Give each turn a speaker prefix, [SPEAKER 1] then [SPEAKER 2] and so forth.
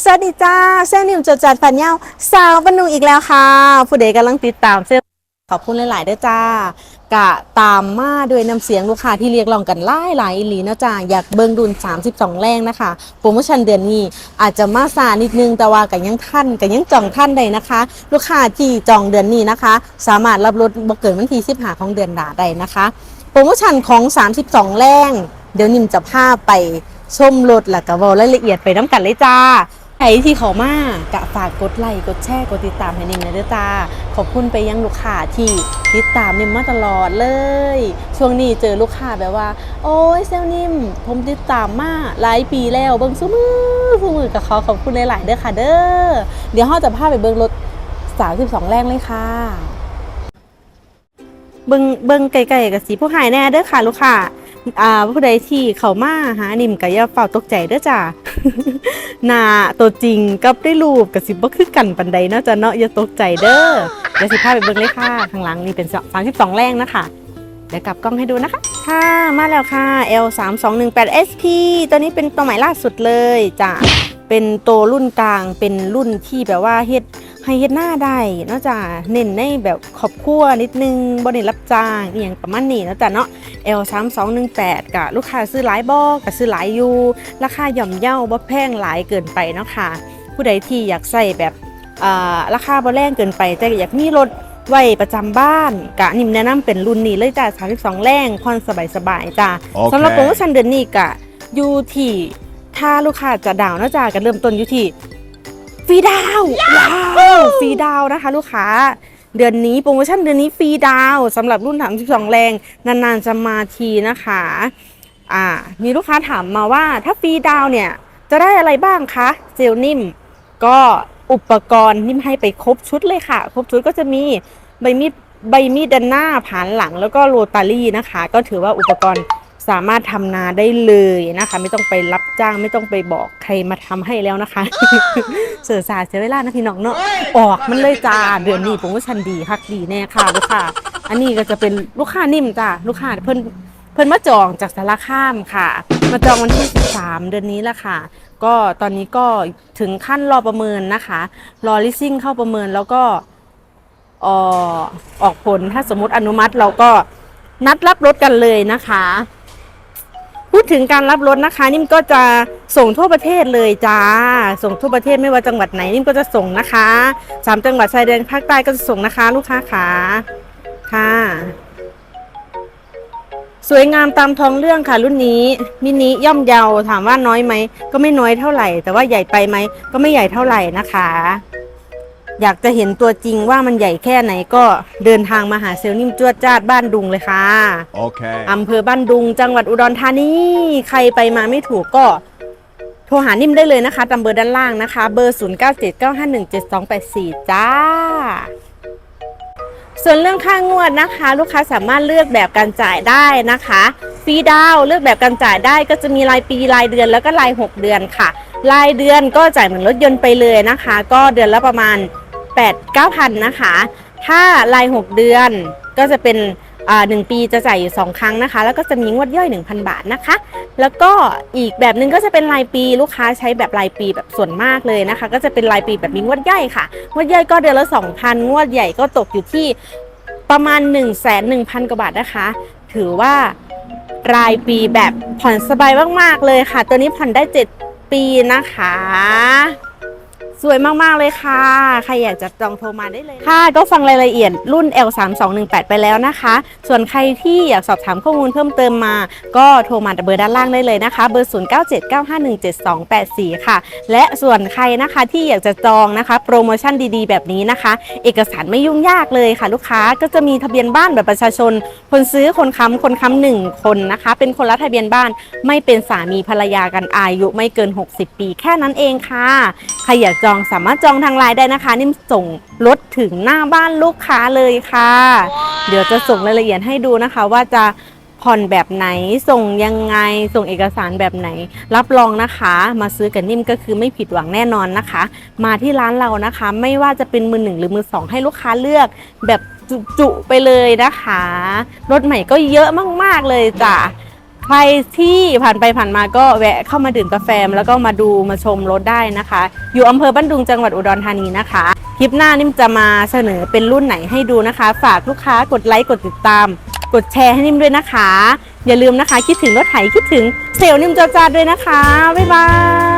[SPEAKER 1] สวัสดีจ้าเซลนิวจดจัดฝันเย้าสาวบรรนุงอีกแล้วค่ะ ผู้ใดกำลังติดตามเซลขอบคุณหลายๆด้วยจ้ากะตามมาด้วยน้ำเสียงลูกค้าที่เรียกร้องกันหลายหลายอีหลีนะจ้าอยากเบิ่งดุล 32 แรงนะคะ โปรโมชั่นเดือนนี้อาจจะมาซานิดนึงแต่ว่ากันยังท่านกันยังจองท่านได้นะคะ ลูกค้าที่จองเดือนนี้นะคะ สามารถรับรถบ่เกินวันที่15ของเดือนดาได้นะคะ โปรโมชั่นของ 32 แรงเดี๋ยวนิมจะพาไปชมรถแล้วก็เว้ารายละเอียดไปน้ำกันเลยจ้า ใครที่เขามากะฝากกดไลค์กดแชร์กดติดตามให้นิมนะเด้อจ้าขอบคุณไปยังลูกค้าที่ติดตามนิมมาตลอดเลย ช่วงนี้เจอลูกค้าแบบว่า โอ้ยเซลนิมผมติดตามมาหลายปีแล้วเบิ่งซุมือซุมือกับเขาขอบคุณหลายๆเด้อค่ะเด้อเดี๋ยวเราจะพาไปเบิ่งรถ 32 แรงเลยค่ะ เบิ่งเบิ่งไกลๆกับสีผู้หายแน่เด้อค่ะลูกค้าอ่าผู้ใดที่เขามาหานิมก็อย่าเฝ้าตกใจเด้อจ้า หน้าตัวจริงกับได้รูปกับสิบ่คือกันปันใดเนาะจ้ะเนาะอย่าตกใจเด้อเดี๋ยวสิพาไปเบิ่งเลยค่ะข้างหลังนี่เป็น 32 แรงนะคะเดี๋ยวกลับกล้องให้ดูนะคะ ค่ะมาแล้วค่ะ L 3 2 1 8 SP ตัวนี้เป็นตัวใหม่ล่าสุดเลยจ้ะเป็นตัวรุ่นกลางเป็นรุ่นที่แบบว่าเฮ็ด ให้เฮ็ดหน้าได้เนาะจ้ะเน้นในแบบขอบครัวนิดนึงบ่เน้รับจ้างอหย่างประมาณนี้เนาะจ้ะเนาะ L 3 2 1 8กับลูกค้าซื้อหลายบอกกับซื้อหลายอยู่ราคาย่อมเยาบ่แพงหลายเกินไปเนาะค่ะ ผู้ใดที่อยากใส่แบบอ่าราคาบ่แรงเกินไป แต่อยากมีรถไว้ประจำบ้านกะนิมแนะนำเป็นรุ่นนี้เลยจ้ะ32 แรงผ่อนสบายๆจ้ะ
[SPEAKER 2] โอเค
[SPEAKER 1] สำหรับโปรโมชั่นเดือนนี้กะอยู่ที่ถ้าลูกค้าจะดาวน์เนาะจ้ะก็เริ่มต้นอยู่ที่ฟรีดาวน์ว้า รีดาวนะคะ ลูกค้า เดือนนี้โปรโมชั่นเดือนนี้ฟรีดาวสำหรับรุ่น 32 แรง นานๆจะมาทีนะคะอ่ามีลูกค้าถามมาว่าถ้าฟรีดาวเนี่ย จะได้อะไรบ้างคะเจลนิ่ม ก็อุปกรณ์นิ่มให้ไปครบชุดเลยค่ะ ครบชุดก็จะมีใบมีดใบมีดด้านหน้าผ่านหลังแล้วก็โรตารี่นะคะ ก็ถือว่าอุปกรณ์ สามารถทำนาได้เลยนะคะ ไม่ต้องไปรับจ้างไม่ต้องไปบอกใครมาทำให้แล้วนะคะ เสือสาเสียเวลานะพี่น้องเนาะออกมันเลยจ้าเดือนนี้ผมว่าชันดีคักดีแน่ค่ะลูกค้าอันนี้ก็จะเป็นลูกค้านิ่มจ้าลูกค้าเพิ่นเพิ่นมาจองจากสารคามค่ะ มาจองวันที่ 13 เดือนนี้แหละค่ะ ก็ตอนนี้ก็ถึงขั้นรอประเมินนะคะ รอลิสซิ่งเข้าประเมินแล้วก็เอ่อออกผลถ้าสมมติอนุมัติเราก็นัดรับรถกันเลยนะคะ พูดถึงการรับรถนะคะ นิ่มก็จะส่งทั่วประเทศเลยจ้า ส่งทั่วประเทศไม่ว่าจังหวัดไหนนิ่มก็จะส่งนะคะสามจังหวัดชายแดนภาคใต้ก็จะส่งนะคะ ลูกค้าขาค่ะ สวยงามตามท้องเรื่องค่ะ รุ่นนี้มินิย่อมเยาถามว่าน้อยไหมก็ไม่น้อยเท่าไหร่ แต่ว่าใหญ่ไปไหมก็ไม่ใหญ่เท่าไหร่นะคะ อยากจะเห็นตัวจริงว่ามันใหญ่แค่ไหนก็เดินทางมาหาเซลลนิ่มจวดจ้าดบ้านดุงเลยค่ะ
[SPEAKER 2] Okay.
[SPEAKER 1] อำเภอบ้านดุง จังหวัดอุดรธานี ใครไปมาไม่ถูกก็ โทรหานิ่มได้เลยนะคะตามเบอร์ด้านล่างนะคะ เบอร์ 0979517284 จ้า ส่วนเรื่องค่างวดนะคะ ลูกค้าสามารถเลือกแบบการจ่ายได้นะคะฟรีดาวน์เลือกแบบการจ่ายได้ก็จะมีรายปีรายเดือนแล้วก็ราย 6 เดือนค่ะ รายเดือนก็จ่ายเหมือนรถยนต์ไปเลยนะคะ ก็เดือนละประมาณ 8 9 0 0 0นะคะ ถ้าราย 6 เดือนก็จะเป็นหนึ่งปีจะจ่ายอยู่ 2 ครั้งนะคะ แล้วก็จะมีงวดย่อย 1,000 บาทนะคะ แล้วก็อีกแบบหนึ่งก็จะเป็นรายปีลูกค้าใช้แบบรายปีแบบส่วนมากเลยนะคะ ก็จะเป็นรายปีแบบมีงวดย่อยค่ะ งวดย่อยก็เดือนละ 2,000 งวดใหญ่ก็ตกอยู่ที่ประมาณ 1 1 0 0 0 กว่าบาทนะคะ ถือว่ารายปีแบบผ่อนสบายมาก ๆ เลยค่ะ ตัวนี้ผ่อนได้ 7 ปีนะคะ สวยมากๆเลยค่ะ ใครอยากจะจองโทรมาได้เลย ค่ะ ก็ฟังรายละเอียดรุ่น L 3 2 1 8 ไปแล้วนะคะ ส่วนใครที่อยากสอบถามข้อมูลเพิ่มเติมมา ก็โทรมาเบอร์ด้านล่างได้เลยนะคะ เบอร์ 0979517284 ค่ะ และส่วนใครนะคะที่อยากจะจองนะคะ โปรโมชั่นดีๆ แบบนี้นะคะ เอกสารไม่ยุ่งยากเลยค่ะ ลูกค้าก็จะมีทะเบียนบ้านแบบประชาชน คนซื้อคนค้ำคนค้ำหนึ่งคนนะคะ เป็นคนละทะเบียนบ้านไม่เป็นสามีภรรยากันอายุไม่เกิน 60 ปีแค่นั้นเองค่ะ ใครอยากจองสามารถจองทางไลน์ได้นะคะ นิ่มส่งรถถึงหน้าบ้านลูกค้าเลยค่ะ เดี๋ยวจะส่งรายละเอียดให้ดูนะคะ ว่าจะผ่อนแบบไหนส่งยังไงส่งเอกสารแบบไหน รับรองนะคะ มาซื้อกับนิ่มก็คือไม่ผิดหวังแน่นอนนะคะ มาที่ร้านเรานะคะ ไม่ว่าจะเป็นมือหนึ่งหรือมือสองให้ลูกค้าเลือก แบบจุๆไปเลยนะคะ รถใหม่ก็เยอะมากๆเลยจ้ะ ใครที่ผ่านไปผ่านมาก็แวะเข้ามาดื่มกาแฟแล้วก็มาดูมาชมรถได้นะคะ อยู่อำเภอบ้านดุงจังหวัดอุดรธานีนะคะ คลิปหน้านิ่มจะมาเสนอเป็นรุ่นไหนให้ดูนะคะ ฝากลูกค้ากดไลค์กดติดตาม กดแชร์ให้นิ่มด้วยนะคะ อย่าลืมนะคะ คิดถึงรถไถคิดถึงเซลล์นิ่มเจ้าจ้าด้วยนะคะบ๊ายบาย